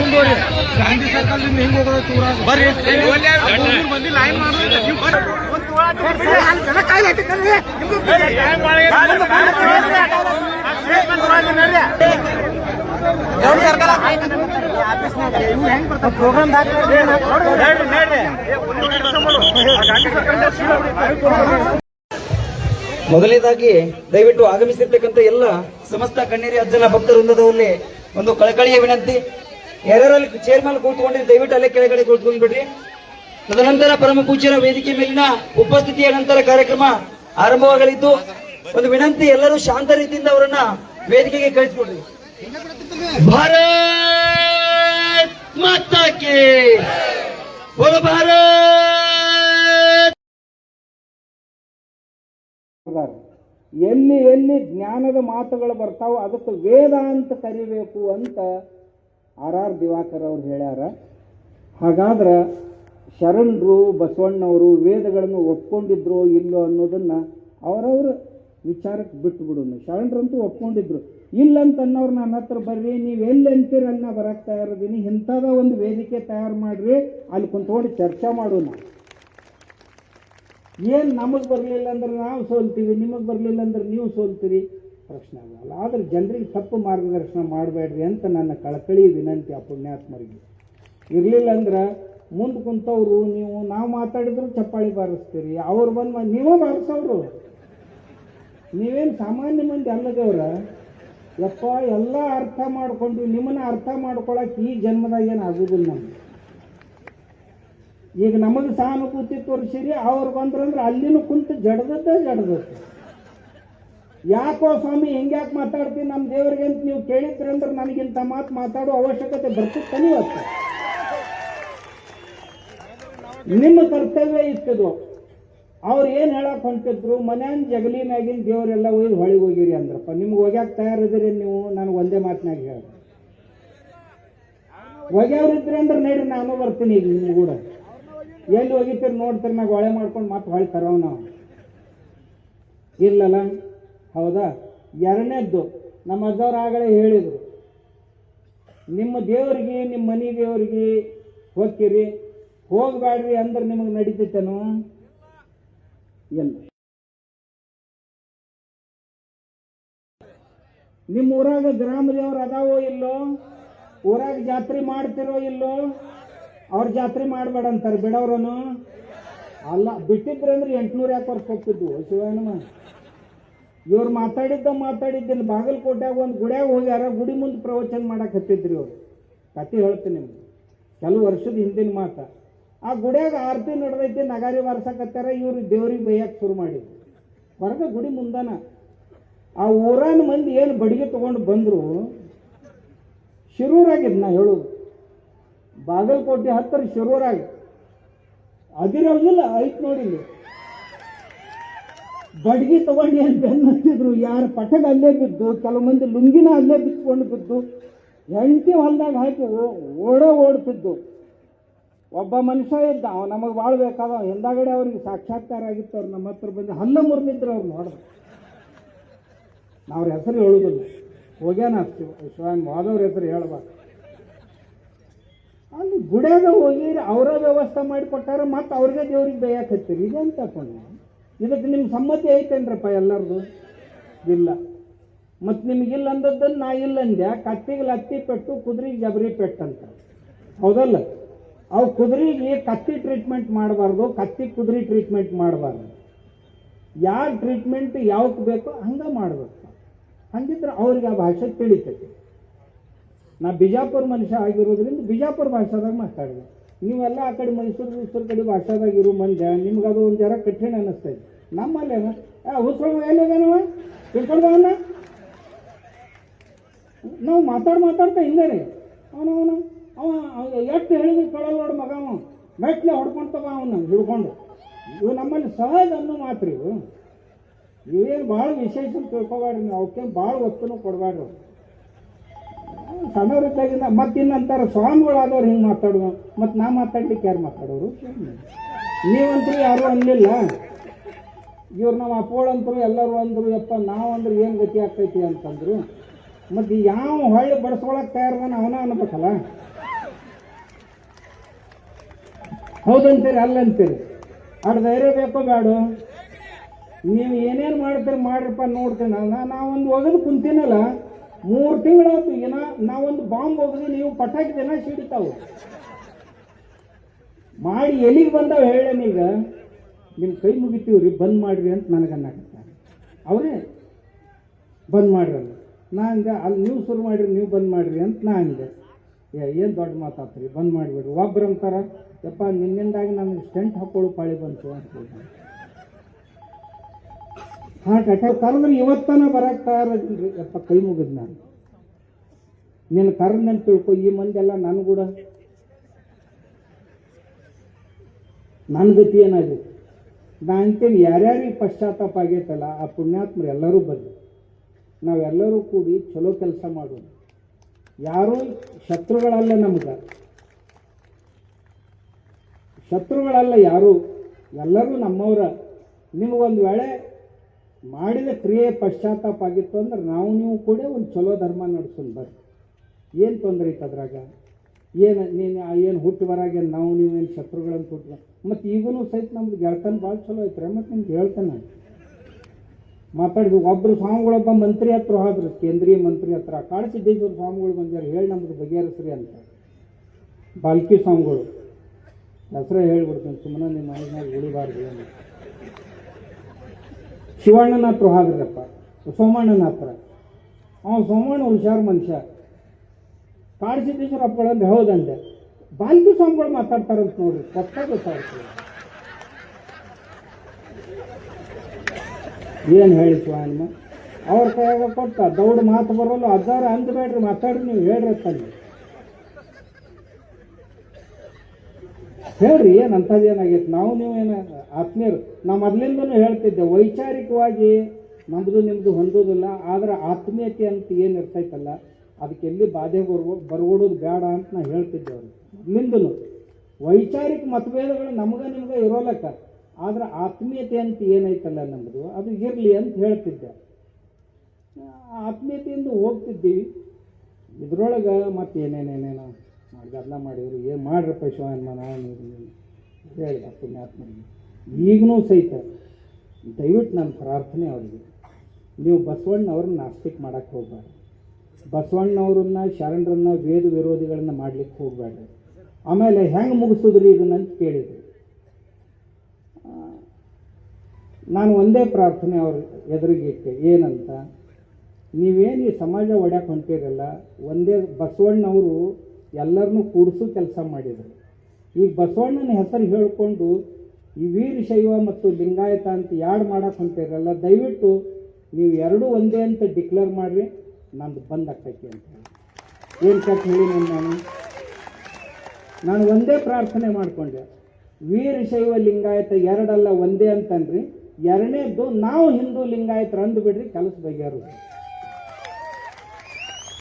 ನೀವು ಮುಂದುವರಿ ಗಾಂಧಿ ಸರ್ಕಲ್ ಹಿಂಗ್ ಹೋಗೋದು? ದೂರ ಬರ್ರಿ. ಮಂದಿ ಲೈನ್. ಮೊದಲನೇದಾಗಿ ದಯವಿಟ್ಟು ಆಗಮಿಸಿರ್ತಕ್ಕಂಥ ಎಲ್ಲ ಸಮಸ್ತ ಕಣ್ಣೀರಿ ಅಜ್ಜನ ಭಕ್ತ ವೃಂದದಲ್ಲಿ ಒಂದು ಕಳಕಳಿಯ ವಿನಂತಿ. ಯಾರ್ಯಾರಲ್ಲಿ ಚೇರ್ ಮೇಲೆ ಕೂತ್ಕೊಂಡ್ರಿ ದಯವಿಟ್ಟು ಅಲ್ಲೇ ಕೆಳಗಡೆ ಕೂತ್ಕೊಂಡ್ಬಿಡ್ರಿ. ತದನಂತರ ಪರಮ ಪೂಜ್ಯರ ವೇದಿಕೆ ಮೇಲಿನ ಉಪಸ್ಥಿತಿಯ ನಂತರ ಕಾರ್ಯಕ್ರಮ ಆರಂಭವಾಗಲಿದ್ದು ಒಂದು ವಿನಂತಿ ಎಲ್ಲರೂ ಶಾಂತ ರೀತಿಯಿಂದ ಅವರನ್ನ ವೇದಿಕೆಗೆ ಕಳಿಸ್ಬಿಡ್ರಿ. ಭಾರತ್ ಭಾರತ್. ಎಲ್ಲಿ ಎಲ್ಲಿ ಜ್ಞಾನದ ಮಾತುಗಳು ಬರ್ತಾವೋ ಅದಕ್ಕೆ ವೇದ ಅಂತ ಕರಿಬೇಕು ಅಂತ ಆರ್ ಆರ್ ದಿವಾಕರ್ ಅವ್ರು ಹೇಳ್ಯಾರ, ಹಾಗಾದ್ರೆ ಶರಣರು, ಬಸವಣ್ಣವರು ವೇದಗಳನ್ನು ಒಪ್ಕೊಂಡಿದ್ರು ಇಲ್ಲೋ ಅನ್ನೋದನ್ನ ಅವರವ್ರ ವಿಚಾರಕ್ಕೆ ಬಿಟ್ಟು ಬಿಡೋಣ. ಶರಣರಂತೂ ಒಪ್ಕೊಂಡಿದ್ರು. ಇಲ್ಲಂತ ಅನ್ನೋರು ನನ್ನ ಹತ್ರ ಬರ್ರಿ, ನೀವು ಎಲ್ಲಿ ಅಂತೀರ ಅಲ್ಲಿ ನಾ ಬರಕ್ಕೆ ತಯಾರಿದ್ದೀನಿ, ಇಂಥದ ಒಂದು ವೇದಿಕೆ ತಯಾರು ಮಾಡ್ರಿ, ಅಲ್ಲಿ ಕುಂತ್ಕೊಂಡು ಚರ್ಚೆ ಮಾಡೋಣ. ಏನು ನಮಗೆ ಬರಲಿಲ್ಲ ಅಂದ್ರೆ ನಾವು ಸೋಲ್ತೀವಿ, ನಿಮಗೆ ಬರಲಿಲ್ಲ ಅಂದ್ರೆ ನೀವು ಸೋಲ್ತೀರಿ. ಪ್ರಶ್ನೆ ಆಗಲ್ಲ. ಆದ್ರೆ ಜನರಿಗೆ ತಪ್ಪು ಮಾರ್ಗದರ್ಶನ ಮಾಡಬೇಡ್ರಿ ಅಂತ ನನ್ನ ಕಳಕಳಿ ವಿನಂತಿ ಆ ಪುಣ್ಯಾತ್ಮರಿಗೆ. ಇರಲಿಲ್ಲ ಅಂದ್ರೆ ಮುಂದೆ ಕುಂತವ್ರು, ನೀವು ನಾವು ಮಾತಾಡಿದ್ರು ಚಪ್ಪಾಳಿ ಬಾರಿಸ್ತೀರಿ. ಅವ್ರು ಬಂದು ನೀವೇ ಬಾರಿಸೋರು ನೀವೇನು ಸಾಮಾನ್ಯ ಮಂದಿ ಅಲ್ಲದವ್ರ? ಯಪ್ಪ, ಎಲ್ಲ ಅರ್ಥ ಮಾಡ್ಕೊಂಡು ನಿಮ್ಮನ್ನ ಅರ್ಥ ಮಾಡ್ಕೊಳಕ್ಕೆ ಈ ಜನ್ಮದಾಗ ಏನು ಆಗುದಿಲ್ಲ ನಮ್ಗೆ. ಈಗ ನಮಗೆ ಸಹಾನುಭೂತಿ ತೋರಿಸಿರಿ, ಅವ್ರು ಬಂದ್ರಂದ್ರೆ ಅಲ್ಲಿನೂ ಕುಂತು ಜಡದದ್ದೇ ಜಡದತ್ತೆ ಯಾಕೋ ಸ್ವಾಮಿ, ಹೆಂಗ್ಯಾಕೆ ಮಾತಾಡ್ತೀನಿ? ನಮ್ಮ ದೇವರಿಗೆ ಅಂತ ನೀವು ಕೇಳಿದ್ರಂದ್ರೆ ನನಗಿಂತ ಮಾತು ಮಾತಾಡೋ ಅವಶ್ಯಕತೆ ಬರ್ತಿತ್ತಾನೆ ಇವತ್ತು ನಿಮ್ಮ ಕರ್ತವ್ಯ ಇತ್ತದು ಅವ್ರು ಏನು ಹೇಳಕ್ ಹೊಂಟಿದ್ರು, ಮನ್ಯಾನ ಜಗಲಿ ದೇವರೆಲ್ಲ ಒಯ್ದು ಹೊಳಿಗೆ ಹೋಗಿರಿ ಅಂದ್ರಪ್ಪ. ನಿಮ್ಗೆ ಒಗ್ಯಾಕೆ ತಯಾರಿದ್ರಿ ನೀವು ನನಗೆ ಒಂದೇ ಮಾತಿನಾಗ ಹೇಳಿ ಒಗ್ಯಾವ್ರಿದ್ರಿ ಅಂದ್ರೆ ನಡ್ರಿ, ನಾನು ಬರ್ತೀನಿ ಈಗ ನಿಮ್ಮ ಕೂಡ. ಎಲ್ಲಿ ಹೋಗಿತ್ತೀರಿ ನೋಡ್ತೀರಿ ನಾವು ಹೊಳೆ ಮಾಡ್ಕೊಂಡು ಮತ್ತೆ ಹೊಳಿತಾರ ನಾವು ಇಲ್ಲಲ್ಲ ಹೌದಾ? ಎರಡನೇದ್ದು, ನಮ್ಮ ಅಜ್ಜವ್ರು ಆಗಲೇ ಹೇಳಿದರು, ನಿಮ್ಮ ದೇವರಿಗೆ, ನಿಮ್ಮ ಮನೆ ದೇವರಿಗೆ ಹೋಗ್ತೀರಿ ಹೋಗಬೇಡ್ರಿ ಅಂದ್ರೆ ನಿಮಗೆ ನಡೀತೈತೇನು? ಇಲ್ಲ. ನಿಮ್ಮ ಊರಾಗ ಗ್ರಾಮ ದೇವ್ರು ಅದಾವೋ ಇಲ್ಲೋ? ಊರಾಗ ಜಾತ್ರೆ ಮಾಡ್ತಿರೋ ಇಲ್ಲೋ? ಅವ್ರ ಜಾತ್ರೆ ಮಾಡಬೇಡ ಅಂತಾರೆ ಬಿಡವ್ರನು ಅಲ್ಲ ಬಿಟ್ಟಿದ್ರೆ ಅಂದ್ರೆ ಎಂಟುನೂರು ಯಾಕೆ ವರ್ಷ ಹೋಗ್ತಿದ್ವು? ಶಿವನಮ್ಮ ಇವ್ರು ಮಾತಾಡಿದ್ದ ಮಾತಾಡಿದ್ದಿಲ್ಲ ಬಾಗಲಕೋಟ್ಯಾಗ ಒಂದು ಗುಡ್ಯಾಗ ಹೋಗ್ಯಾರ, ಗುಡಿ ಮುಂದೆ ಪ್ರವಚನ ಮಾಡಕ್ಕೆ ಹತ್ತಿದ್ರಿ ಅವ್ರು ಕತೆ ಹೇಳ್ತೀನಿ ನಿಮ್ಗೆ. ಕೆಲವು ವರ್ಷದ ಹಿಂದಿನ ಮಾತ. ಆ ಗುಡ್ಯಾಗ ಆರತಿ ನಡೆದೈತಿ, ನಗಾರಿ ಬಾರ್ಸಕತ್ತಾರ ಇವರು ದೇವ್ರಿಗೆ ಬೈಯಕ್ಕೆ ಶುರು ಮಾಡಿದ್ರು. ಹೊರಗೆ ಗುಡಿ ಮುಂದನ. ಆ ಊರಾನ ಮಂದಿ ಏನು ಬಡಿಗೆ ತೊಗೊಂಡು ಬಂದರು, ಶಿರೂರಾಗಿದ್ ನಾ ಹೇಳೋದು. ಬಾಗಲಕೋಟೆ ಹತ್ತಿರ ಶಿರೂರಾಗಿ. ಅದಿರೋದಿಲ್ಲ ಐತ್ ನೋಡಿ ಇಲ್ಲಿ. ಬಡ್ಗಿ ತಗೊಂಡು ಏನು ಬೆನ್ನತ್ತಿದ್ರು ಯಾರ ಪಟಗ ಅಲ್ಲೇ ಬಿದ್ದು, ಕೆಲವು ಮಂದಿ ಲುಂಗಿನ ಅಲ್ಲೇ ಬಿತ್ಕೊಂಡು ಬಿದ್ದು, ಹೆಂಡತಿ ಹೊಲ್ದಾಗ ಹಾಕಿ ಓಡೋ ಓಡ್ತಿದ್ದು ಒಬ್ಬ ಮನುಷ್ಯ ಇದ್ದ, ಅವ ನಮಗೆ ಭಾಳ ಬೇಕಾದ ಹಿಂದಾಗಡೆ ಅವ್ರಿಗೆ ಸಾಕ್ಷಾತ್ಕಾರ ಆಗಿತ್ತು. ಅವ್ರು ನಮ್ಮ ಹತ್ರ ಬಂದು ಹಲ್ಲ ಮುರಿದಿದ್ರು ಅವ್ರು ನೋಡಿದ್ರು ನಾವ್ರ ಹೆಸರು ಹೇಳುದಿಲ್ಲ. ಹೋಗ್ಯಾನ ಹಾಕ್ತೀವಿ ಶಿವಾನ್ ಮಾಧವ್ರ ಹೆಸರು ಹೇಳ್ಬಾರ್ದು. ಅಲ್ಲಿ ಗುಡ್ಯಾಗ ಹೋಗಿ ಅವರ ವ್ಯವಸ್ಥೆ ಮಾಡಿಕೊಟ್ಟಾರ ಮತ್ತೆ ಅವ್ರಿಗೆ ದೇವ್ರಿಗೆ ಬೇಯಕ್ಕೆ ಇದೆ ಇದೇನು ತಕೊಂಡು ಇದಕ್ಕೆ ನಿಮ್ಮ ಸಮ್ಮತಿ ಐತೇನ್ರಪ್ಪ ಎಲ್ಲರದು? ಇಲ್ಲ. ಮತ್ತು ನಿಮಗಿಲ್ಲ ಅಂದದ್ದನ್ನು ನಾ ಇಲ್ಲ ಅಂದೆ. ಕತ್ತಿಗೆ ಲತ್ತಿ ಪೆಟ್ಟು, ಕುದುರೆಗೆ ಜಬರಿ ಪೆಟ್ಟಂತ ಹೌದಲ್ಲ? ಅವು ಕುದುರೆಗೆ ಕತ್ತಿ ಟ್ರೀಟ್ಮೆಂಟ್ ಮಾಡಬಾರ್ದು, ಕತ್ತಿ ಕುದುರೆ ಟ್ರೀಟ್ಮೆಂಟ್ ಮಾಡಬಾರ್ದು. ಯಾವ ಟ್ರೀಟ್ಮೆಂಟ್ ಯಾವಕ್ಕೆ ಬೇಕೋ ಹಂಗೆ ಮಾಡ್ಬೇಕು. ಹಂಗಿದ್ರೆ ಅವ್ರಿಗೆ ಆ ಭಾಷೆ ತಿಳಿತೈತಿ. ನಾ ಬಿಜಾಪುರ ಮನುಷ್ಯ ಆಗಿರೋದ್ರಿಂದ ಬಿಜಾಪುರ ಭಾಷಾದಾಗ ಮಾತಾಡಿದೆ. ನೀವೆಲ್ಲ ಆ ಕಡೆ ಮೈಸೂರು ಮೈಸೂರು ಕಡೆ ಭಾಷಾದಾಗ ಇರೋ ಮಂದ್ಯ ನಿಮ್ಗೆ ಅದು ಒಂದು ಜರ ಕಠಿಣ ಅನ್ನಿಸ್ತೈತಿ ನಮ್ಮಲ್ಲಿ ಏನಿದೆ ಎಲ್ಲಿದ್ದಾನವ ತಿಳ್ಕೊಂಡವನ್ನ ನಾವು? ಮಾತಾಡಿ ಮಾತಾಡ್ತಾ ಹಿಂಗೆ ರೀ. ಅವನು ಅವನು ಅವ ಎಷ್ಟು ಹೇಳಿದ್ರು ಕೇಳಲ್ಲ ನೋಡು ಮಗ ಅವ ಮೆಟ್ಲೆ ಹೊಡ್ಕೊಂತವ ಅವನು ಹಿಡ್ಕೊಂಡು ಇವು ನಮ್ಮಲ್ಲಿ ಸಹಜ ಅನ್ನೋ ಮಾತ್ರ ಇವು ಇವೇನು ಭಾಳ ವಿಶೇಷ ತಿಳ್ಕೊಬೇಡ್ರಿ ನೀವು. ಅವಕ್ಕೆ ಭಾಳ ವಸ್ತುನು ಕೊಡಬೇಡ್ರಿ ಸಣ್ಣವರಿದ್ದಾಗಿಂದ ಮತ್ತೆ ಇನ್ನಂತಾರ ಸ್ವಾಮಿಗಳಾದವ್ರು ಹಿಂಗೆ ಮಾತಾಡೋದು ಮತ್ತು ನಾ ಮಾತಾಡ್ಲಿಕ್ಕೆ ಯಾರು ಮಾತಾಡೋರು? ನೀವಂತೂ ಯಾರು ಅನ್ನಲಿಲ್ಲ ಇವ್ರು ನಮ್ಮ ಅಪ್ಪೋಳಂತರು ಎಲ್ಲರೂ ಅಂದರು, ಯಪ್ಪ ನಾವು ಅಂದ್ರೆ ಏನು ಗತಿ ಆಗ್ತೈತಿ? ಅಂತಂದ್ರು. ಮತ್ತು ಯಾವ ಹೊಳ್ಳಿ ಬಡಿಸ್ಕೊಳಕ್ ತಯಾರದಾನ ಅವನ ಅನ್ಬೇಕಲ್ಲ? ಹೌದಂತೀರಿ, ಅಲ್ಲಂತೀರಿ. ಅಡ್ ಧೈರ್ಯ ಬೇಕೋ ಬೇಡು ನೀವು ಏನೇನು ಮಾಡ್ತೀರಿ ಮಾಡ್ರಿಪ್ಪ ನೋಡ್ತೀನಿ ನಾವೊಂದು ಒಗದು ಕುಂತೀನಲ್ಲ, ಮೂರು ತಿಂಗಳಾಯ್ತು ಏನ ನಾವೊಂದು ಬಾಂಬ್ ಒಗದು ನೀವು ಪಟಾಕಿ ದಿನ ಸಿಡಿತಾವು. ಮಾಡಿ ಎಲ್ಲಿಗೆ ಬಂದಾವ ಹೇಳೇನೀಗ ನಿಮ್ಮ ಕೈ ಮುಗಿತೀವ್ರಿ, ಬಂದ್ ಮಾಡ್ರಿ ಅಂತ ನನಗೆ ಅನ್ನಕತ್ತಾರೆ. ಅವರೇ, ಬಂದ್ ಮಾಡ್ರಲ್ಲ. ನಾ ಹಂಗೆ ಅಲ್ಲಿ ನೀವು ಶುರು ಮಾಡಿರಿ, ನೀವು ಬಂದ್ ಮಾಡ್ರಿ ಅಂತ ನಾ ಹಂಗೆ ಏ, ಏನು ದೊಡ್ಡ ಮಾತಾತ್ರಿ, ಬಂದ್ ಮಾಡಿಬಿಡ್ರಿ. ಒಬ್ರು ಅಂತಾರ, ಯಪ್ಪ, ನಿನ್ನಿಂದಾಗಿ ನಮ್ಗೆ ಸ್ಟೆಂಟ್ ಹಾಕೊಳ್ಳೋ ಪಾಳಿ ಬಂತು ಅಂತ ಹಾಂ ಅಟ್ಯಾಕ್ ಕರೆದ್ರೆ ಇವತ್ತನ ಬರಕ್ಕೆ ತಯಾರಿಲ್ರಿ ಯಪ್ಪ, ಕೈ ಮುಗಿದ್ ನಾನು ನಿನ್ನ ಕರೆದಂತ ತಿಳ್ಕೊ, ಈ ಮಂದಿ ಎಲ್ಲ ನಾನು ಕೂಡ ನನ್ನ ಗತಿ ಏನಾಗೈತಿ ನಾ ಅಂತೇನು ಯಾರ್ಯಾರಿಗೆ ಪಶ್ಚಾತ್ತಾಪ ಆಗೈತಲ್ಲ, ಆ ಪುಣ್ಯಾತ್ಮರು ಎಲ್ಲರೂ ಬಂದರು. ನಾವೆಲ್ಲರೂ ಕೂಡಿ ಚಲೋ ಕೆಲಸ ಮಾಡೋಣ ಯಾರೂ ಶತ್ರುಗಳಲ್ಲ ನಮ್ಗೆ. ಶತ್ರುಗಳಲ್ಲ ಯಾರು, ಎಲ್ಲರೂ ನಮ್ಮವರ. ನಿಮಗೊಂದು ವೇಳೆ ಮಾಡಿದ ಕ್ರಿಯೆ ಪಶ್ಚಾತ್ತಾಪ ಆಗಿತ್ತು ಅಂದ್ರೆ ನಾವು ನೀವು ಕೂಡ ಒಂದು ಚಲೋ ಧರ್ಮ ನಡೆಸೋಣ ಬರ್ರಿ. ಏನು ತೊಂದರೆ ಐತೆ ಅದ್ರಾಗ? ಏನು, ನೀನು ಏನು ಹುಟ್ಟು ಬರಾಗ ನಾವು ನೀವೇನು ಶತ್ರುಗಳನ್ನು ಹುಟ್ಟು ಮತ್ತು ಈಗೂ ಸಹಿತ ನಮ್ದು ಗೆಳ್ತನ ಭಾಳ ಚಲೋ ಐತ್ರಿ, ಮತ್ತು ನಿಮ್ಗೆ ಹೇಳ್ತಾನೆ ಮಾತಾಡಿದ್ವಿ ಒಬ್ಬರು ಸ್ವಾಮಿಗಳೊಬ್ಬ ಮಂತ್ರಿ ಹತ್ರ ಹೋದ್ರು, ಕೇಂದ್ರೀಯ ಮಂತ್ರಿ ಹತ್ರ. ಕಾಡಸಿದ್ದೇಶ್ವರ ಸ್ವಾಮಿಗಳು ಬಂದ್ಯಾರು, ಹೇಳಿ ನಮ್ದು ಬಗೆಹರಿಸ್ರಿ ಅಂತ. ಬಾಲ್ಕಿ ಸ್ವಾಮಿಗಳು. ಹೆಸರೇ ಹೇಳ್ಬಿಡ್ತೀನಿ ಸುಮ್ಮನೆ ನಿಮ್ಮ ಮನೆಯಾಗ ಉಳಿಬಾರ್ದು ಅಂತ. ಶಿವಣ್ಣನ ಹತ್ರ ಹೋದ್ರಪ್ಪ, ಸೋಮಣ್ಣನ ಹತ್ರ. ಅವ ಸೋಮಣ್ಣ ಹುಷಾರು ಮನುಷ್ಯ. ಕಾಡಸಿದ್ದೇಶ್ವರ ಅಪ್ಪಗಳಂದ್ರೆ ಹೌದಂದೆ ಬಾಲ್ಕಿ ಸ್ವಾಮಿಗಳು ಮಾತಾಡ್ತಾರಂತ ನೋಡ್ರಿ, ಕೊಟ್ಟ ಗೊತ್ತಾಗ್ತದೆ. ಏನು ಹೇಳಿ ಸ್ವಾಮಿ? ಅವ್ರ ಕೈಯಾಗ ಕೊಟ್ಟ ದೌಡ್ ಮಾತು ಬರೋಲ್ಲ ಅದಾರ ಅಂದ್ಬೇಡ್ರಿ ಮಾತಾಡ್ರಿ ನೀವು, ಹೇಳ್ರಿ ಅಂತ ಹೇಳ್ರಿ, ಏನು ಅಂಥದ್ದು ಏನಾಗೈತೆ? ನಾವು ನೀವು ಏನು ಆತ್ಮೀಯರು, ನಾ ಮೊದಲಿಂದನೂ ಹೇಳ್ತಿದ್ದೆ, ವೈಚಾರಿಕವಾಗಿ ನಮ್ಮದು ನಿಮ್ಮದು ಹೊಂದೋದಿಲ್ಲ, ಆದ್ರೆ ಆತ್ಮೀಯತೆ ಅಂತ ಏನು ಇರ್ತೈತಲ್ಲ ಅದಕ್ಕೆ ಎಲ್ಲಿ ಬಾಧೆ ಬರ್ಬೋ ಬರ್ಗೊಡೋದು ಬೇಡ ಅಂತ ನಾ ಹೇಳ್ತಿದ್ದೆ ಅವ್ರಿಗೆ ಮೊದಲಿಂದನೂ ವೈಚಾರಿಕ ಮತಭೇದಗಳು ನಮಗ ನಿಮ್ಗೆ ಇರೋಲಕ್ಕ ಆದ್ರೆ ಆತ್ಮೀಯತೆ ಅಂತ ಏನೈತಲ್ಲ ನಮ್ಮದು ಅದು ಇರಲಿ ಅಂತ ಹೇಳ್ತಿದ್ದೆ. ಆತ್ಮೀಯತೆಯಿಂದ ಹೋಗ್ತಿದ್ದೀವಿ. ಇದ್ರೊಳಗೆ ಮತ್ತೆ ಏನೇನೇನೇನೋ ಮಾಡಿ ಗದ್ದಲ ಮಾಡಿದ್ರು. ಏನು ಮಾಡ್ರಪ್ಪ ಶಿವನ ನಾವು ಹೇಳಿದ ಆತ್ಮ ಈಗಲೂ ಸಹಿತ ದಯವಿಟ್ಟು ನನ್ನ ಪ್ರಾರ್ಥನೆ ಅವರಿಗೆ. ನೀವು ಬಸವಣ್ಣವ್ರನ್ನ ನಾಸ್ತಿಕ್ ಮಾಡೋಕ್ಕೆ ಹೋಗ್ಬೇಡ್ರಿ ಬಸವಣ್ಣವ್ರನ್ನ, ಶರಣರನ್ನ, ವೇದ ವಿರೋಧಿಗಳನ್ನ ಮಾಡ್ಲಿಕ್ಕೆ ಹೋಗ್ಬೇಡ್ರಿ ಆಮೇಲೆ ಹೆಂಗೆ ಮುಗಿಸಿದ್ರಿ ಇದನ್ನ ಅಂತ ಕೇಳಿದ್ರು. ನಾನು ಒಂದೇ ಪ್ರಾರ್ಥನೆ ಅವ್ರ ಎದುರಿಗಿಟ್ಟೆ ಏನಂತ, ನೀವೇನು ಈ ಸಮಾಜ ಒಡ್ಯಾಕೆ ಹೊಂಟಿರಲ್ಲ, ಒಂದೇ ಬಸವಣ್ಣವರು ಎಲ್ಲರನ್ನೂ ಕೂಡಿಸು ಕೆಲಸ ಮಾಡಿದರು. ಈಗ ಬಸವಣ್ಣನ ಹೆಸರು ಹೇಳಿಕೊಂಡು ಈ ವೀರಶೈವ ಮತ್ತು ಲಿಂಗಾಯತ ಅಂತ ಯಾರು ಮಾಡಕ್ಕೆ ಹೊಂಟಿರಲ್ಲ, ದಯವಿಟ್ಟು ನೀವು ಎರಡೂ ಒಂದೇ ಅಂತ ಡಿಕ್ಲೇರ್ ಮಾಡಿರಿ. ನಂದು ಬಂದ್ ಆಗ್ತೈತಿ ಅಂತ ಏನು ಕಟ್ ಹೇಳಿ ನಾನು? ನಾನು ಒಂದೇ ಪ್ರಾರ್ಥನೆ ಮಾಡಿಕೊಂಡೆ. ವೀರಶೈವ ಲಿಂಗಾಯತ ಎರಡಲ್ಲ ಒಂದೇ ಅಂತನ್ರಿ. ಎರಡನೇದ್ದು ನಾವು ಹಿಂದೂ ಲಿಂಗಾಯತರು ಅಂದು ಬಿಡ್ರಿ ಕೆಲಸ ಬಗೆಹರು